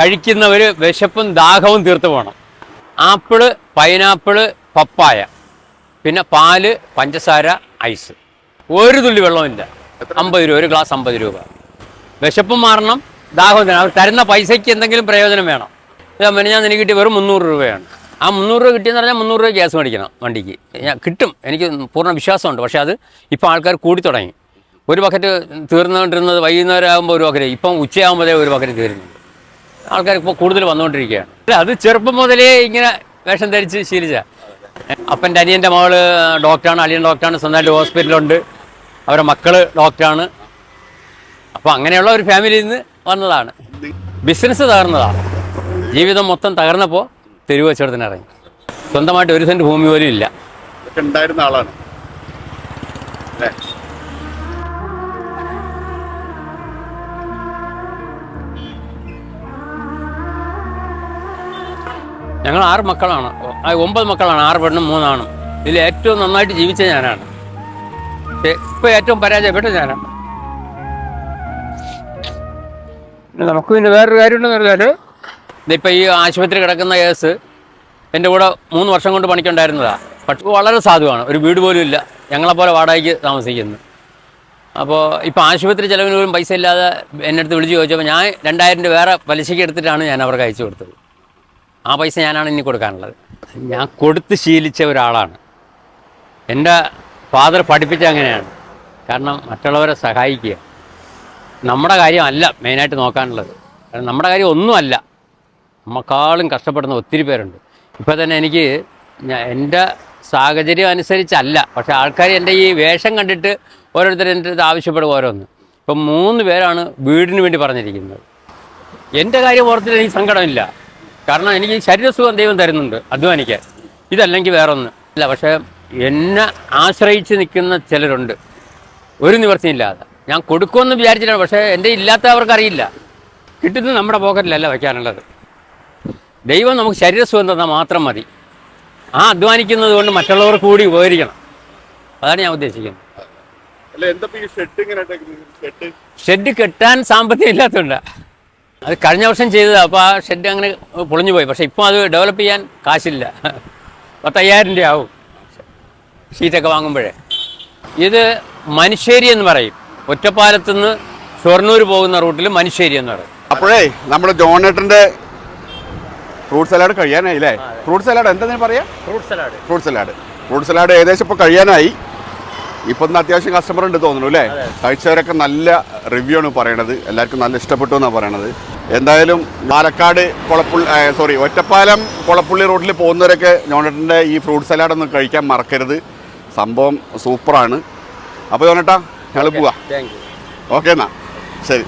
കഴിക്കുന്നവർ വിശപ്പും ദാഹവും തീർത്ത് പോകണം ആപ്പിൾ പൈനാപ്പിൾ പപ്പായ പിന്നെ പാൽ പഞ്ചസാര ഐസ്. ഒരു തുള്ളി വെള്ളമില്ല അമ്പത് രൂപ ഒരു ഗ്ലാസ് അമ്പത് രൂപ. വിശപ്പും മാറണം ദാഹവും തരണം. അവർ തരുന്ന പൈസയ്ക്ക് എന്തെങ്കിലും പ്രയോജനം വേണം. ഇതാ ഞാൻ എനിക്ക് കിട്ടിയ വെറും മുന്നൂറ് രൂപയാണ്. ആ മുന്നൂറ് രൂപ കിട്ടിയെന്ന് പറഞ്ഞാൽ മുന്നൂറ് രൂപ ഗ്യാസ് മേടിക്കണം വണ്ടിക്ക്. ഞാൻ കിട്ടും. എനിക്ക് പൂർണ വിശ്വാസമുണ്ട്. പക്ഷേ അത് ഇപ്പോൾ ആൾക്കാർ കൂടി തുടങ്ങി. ഒരു ബക്കറ്റ് തീർന്നുകൊണ്ടിരുന്നത് വൈകുന്നേരം ആകുമ്പോൾ ഒരു ബക്കറ്റ്. ഇപ്പം ഉച്ചയാകുമ്പോഴേ ഒരു ബക്കറ്റ് തീരുന്നുണ്ട് ആൾക്കാർ ഇപ്പോൾ കൂടുതൽ വന്നുകൊണ്ടിരിക്കുകയാണ് അല്ല, അത് ചെറുപ്പം മുതലേ ഇങ്ങനെ വേഷം ധരിച്ച് ശീലിച്ച. അപ്പന്റെ അനിയന്റെ മകൾ ഡോക്ടറാണ് അലിയൻ ഡോക്ടറാണ് സ്വന്തമായിട്ട് ഹോസ്പിറ്റലുണ്ട്. അവരുടെ മക്കൾ ഡോക്ടറാണ്. അപ്പോൾ അങ്ങനെയുള്ള ഒരു ഫാമിലിയിൽ നിന്ന് വന്നതാണ്. ബിസിനസ് തകർന്നതാണ്. ജീവിതം മൊത്തം തകർന്നപ്പോൾ തെരുവ് കച്ചവടത്തിന് സ്വന്തമായിട്ട് ഒരു സെന്റ് ഭൂമി പോലും ഇല്ല. ഉണ്ടായിരുന്ന ആളാണ്. ഞങ്ങൾ ആറ് മക്കളാണ്. ഒമ്പത് മക്കളാണ്. ആറ് പെണ്ണും മൂന്നാണും. ഇതിൽ ഏറ്റവും നന്നായിട്ട് ജീവിച്ച ഞാനാണ്. ഇപ്പോൾ ഏറ്റവും പരാജയപ്പെട്ട ഞാനാണ് നമുക്ക് പിന്നെ വേറൊരു കാര്യം ഉണ്ടെന്ന് പറഞ്ഞാൽ ഇതിപ്പോൾ ഈ ആശുപത്രി കിടക്കുന്ന കേസ് എന്റെ കൂടെ മൂന്ന് വർഷം കൊണ്ട് പണിക്കുണ്ടായിരുന്നതാണ് പക്ഷേ വളരെ സാധുവാണ്. ഒരു വീട് പോലും ഇല്ല. ഞങ്ങളെപ്പോലെ വാടകയ്ക്ക് താമസിക്കുന്നു. അപ്പോൾ ഇപ്പോൾ ആശുപത്രി ചിലവിന് പോലും പൈസ ഇല്ലാതെ എന്റെ അടുത്ത് വിളിച്ച് ചോദിച്ചപ്പോൾ ഞാൻ രണ്ടായിരം രൂപ വേറെ പലിശയ്ക്ക് എടുത്തിട്ടാണ് ഞാൻ അവർക്ക് അയച്ചു കൊടുത്തത്. ആ പൈസ ഞാനാണ് ഇനി കൊടുക്കാനുള്ളത്. ഞാൻ കൊടുത്ത് ശീലിച്ച ഒരാളാണ്. എന്റെ ഫാദർ പഠിപ്പിച്ച അങ്ങനെയാണ്. കാരണം മറ്റുള്ളവരെ സഹായിക്കുക. നമ്മുടെ കാര്യമല്ല മെയിനായിട്ട് നോക്കാനുള്ളത്. കാരണം നമ്മുടെ കാര്യം ഒന്നുമല്ല. നമ്മക്കാളും കഷ്ടപ്പെടുന്ന ഒത്തിരി പേരുണ്ട്. ഇപ്പോൾ തന്നെ എനിക്ക് എന്റെ സാഹചര്യം അനുസരിച്ചല്ല. പക്ഷേ ആൾക്കാർ എന്റെ ഈ വേഷം കണ്ടിട്ട് ഓരോരുത്തർ എന്റെ ഇത് ആവശ്യപ്പെടും ഓരോന്ന്. ഇപ്പം മൂന്ന് പേരാണ് വീടിന് വേണ്ടി പറഞ്ഞിരിക്കുന്നത്. എന്റെ കാര്യം ഓർത്തിട്ട് എനിക്ക് സങ്കടമില്ല. കാരണം എനിക്ക് ശരീരസുഖം ദൈവം തരുന്നുണ്ട് അധ്വാനിക്കാൻ. ഇതല്ലെങ്കിൽ വേറൊന്ന്. അല്ല പക്ഷേ എന്നെ ആശ്രയിച്ച് നിൽക്കുന്ന ചിലരുണ്ട്. ഒരു നിവർത്തിയില്ലാതെ ഞാൻ കൊടുക്കുമെന്ന് വിചാരിച്ചിട്ടാണ് പക്ഷേ എന്റെ ഇല്ലാത്തവർക്ക് അറിയില്ല. കിട്ടുന്നത് നമ്മുടെ പോക്കറ്റിലല്ല വയ്ക്കാനുള്ളത്. ദൈവം നമുക്ക് ശരീരസുഖം തന്നാൽ മാത്രം മതി. ആ അധ്വാനിക്കുന്നത് കൊണ്ട് മറ്റുള്ളവർ കൂടി ഉപകരിക്കണം. അതാണ് ഞാൻ ഉദ്ദേശിക്കുന്നത്. ഷെഡ് കെട്ടാൻ സാമ്പത്തികം ഇല്ലാത്തതുകൊണ്ട്. അത് കഴിഞ്ഞ വർഷം ചെയ്തതാണ് അപ്പോൾ ആ ഷെഡ് അങ്ങനെ പൊളിഞ്ഞു പോയി. പക്ഷേ ഇപ്പോൾ അത് ഡെവലപ്പ് ചെയ്യാൻ കാശില്ല. പത്തയ്യായിരം രൂപ ആവും ഷീറ്റൊക്കെ വാങ്ങുമ്പോഴേ. ഇത് മനുശ്ശേരി എന്ന് പറയും. ഒറ്റപ്പാലത്ത് നിന്ന് ഷൊർണൂർ പോകുന്ന റൂട്ടിൽ മനുശ്ശേരി എന്ന് പറയും. അപ്പോഴേ നമ്മുടെ ജോണേട്ടന്റെ ഫ്രൂട്ട് സലാഡ് കഴിയാനായില്ലേ? ഫ്രൂട്ട് സലാഡ് എന്താ പറയാ? Fruit salad fruit salad fruit salad ഏകദേശം ഇപ്പോൾ കഴിയാനായി. ഇപ്പം ഇന്ന് അത്യാവശ്യം കസ്റ്റമർ ഉണ്ട് തോന്നുന്നു അല്ലേ? കഴിച്ചവരൊക്കെ നല്ല റിവ്യൂ ആണ് പറയണത്. എല്ലാവർക്കും നല്ല ഇഷ്ടപ്പെട്ടു എന്നാണ് പറയണത്. എന്തായാലും പാലക്കാട് കൊളപ്പുള്ളി സോറി ഒറ്റപ്പാലം കുളപ്പുള്ളി റോഡിൽ പോകുന്നവരൊക്കെ ജോണേട്ടന്റെ ഈ ഫ്രൂട്ട് സലാഡ് ഒന്ന് കഴിക്കാൻ മറക്കരുത്. സംഭവം സൂപ്പറാണ് അപ്പോൾ ജോണേട്ടാ ഞങ്ങൾ പോവാ. ഓക്കെ എന്നാ. ശരി.